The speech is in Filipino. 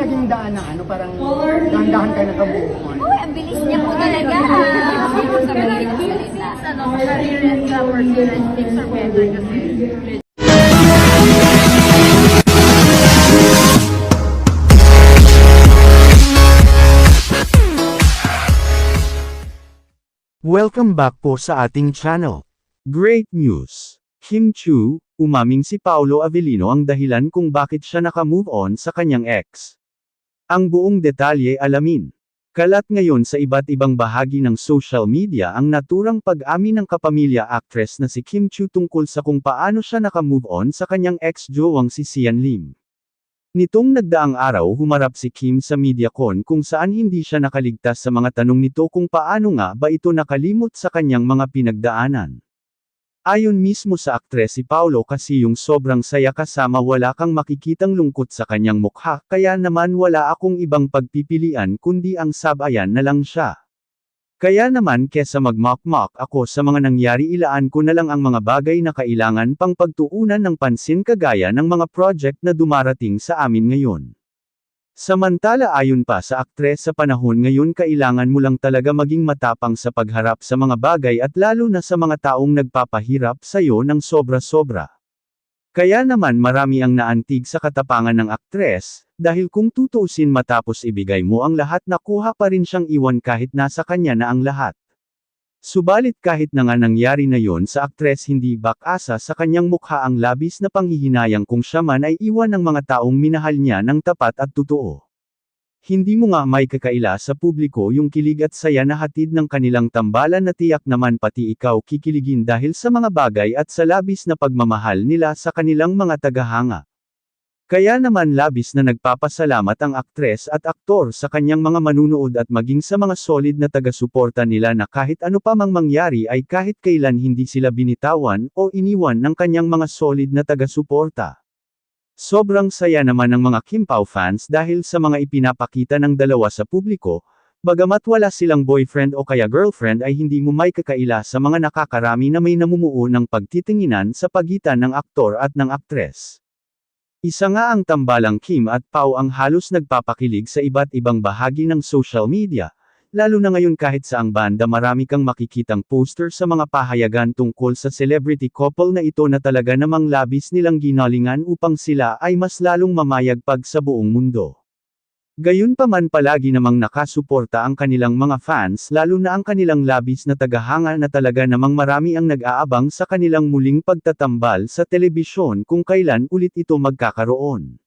naging daan na ano, parang dahan-dahan kayo nakabuhon? Uy, ang bilis niya po talaga. Siguro sa maliit na salita. ano, career and sa personal things are better kasi Welcome back po sa ating channel. Great news! Kim Chu, umaming si Paolo Avellino ang dahilan kung bakit siya nakamove on sa kanyang ex. Ang buong detalye alamin. Kalat ngayon sa iba't ibang bahagi ng social media ang naturang pag-amin ng kapamilya actress na si Kim Chu tungkol sa kung paano siya nakamove on sa kanyang ex-jowang si Sian Lim. Nitong nagdaang araw humarap si Kim sa MediaCon kung saan hindi siya nakaligtas sa mga tanong nito kung paano nga ba ito nakalimot sa kanyang mga pinagdaanan. Ayon mismo sa aktres si Paulo kasi yung sobrang saya kasama wala kang makikitang lungkot sa kanyang mukha kaya naman wala akong ibang pagpipilian kundi ang sabayan na lang siya. Kaya naman kesa mag-mock-mock ako sa mga nangyari ilaan ko na lang ang mga bagay na kailangan pang pagtuunan ng pansin kagaya ng mga project na dumarating sa amin ngayon. Samantala ayon pa sa aktres sa panahon ngayon kailangan mo lang talaga maging matapang sa pagharap sa mga bagay at lalo na sa mga taong nagpapahirap sa'yo ng sobra-sobra. Kaya naman marami ang naantig sa katapangan ng aktres, dahil kung tutuusin matapos ibigay mo ang lahat nakuha pa rin siyang iwan kahit nasa kanya na ang lahat. Subalit kahit na nga nangyari na yon sa aktres hindi bakasa sa kanyang mukha ang labis na panghihinayang kung siya man ay iwan ng mga taong minahal niya ng tapat at totoo. Hindi mo nga may kakaila sa publiko yung kilig at saya na hatid ng kanilang tambalan na tiyak naman pati ikaw kikiligin dahil sa mga bagay at sa labis na pagmamahal nila sa kanilang mga tagahanga. Kaya naman labis na nagpapasalamat ang aktres at aktor sa kanyang mga manunood at maging sa mga solid na taga-suporta nila na kahit ano pa mang mangyari ay kahit kailan hindi sila binitawan o iniwan ng kanyang mga solid na taga-suporta. Sobrang saya naman ng mga Kim Pao fans dahil sa mga ipinapakita ng dalawa sa publiko, bagamat wala silang boyfriend o kaya girlfriend ay hindi mo may kakaila sa mga nakakarami na may namumuo ng pagtitinginan sa pagitan ng aktor at ng aktres. Isa nga ang tambalang Kim at Pao ang halos nagpapakilig sa iba't ibang bahagi ng social media, lalo na ngayon kahit sa ang banda marami kang makikitang poster sa mga pahayagan tungkol sa celebrity couple na ito na talaga namang labis nilang ginalingan upang sila ay mas lalong mamayagpag sa buong mundo. Gayunpaman palagi namang nakasuporta ang kanilang mga fans lalo na ang kanilang labis na tagahanga na talaga namang marami ang nag-aabang sa kanilang muling pagtatambal sa telebisyon kung kailan ulit ito magkakaroon.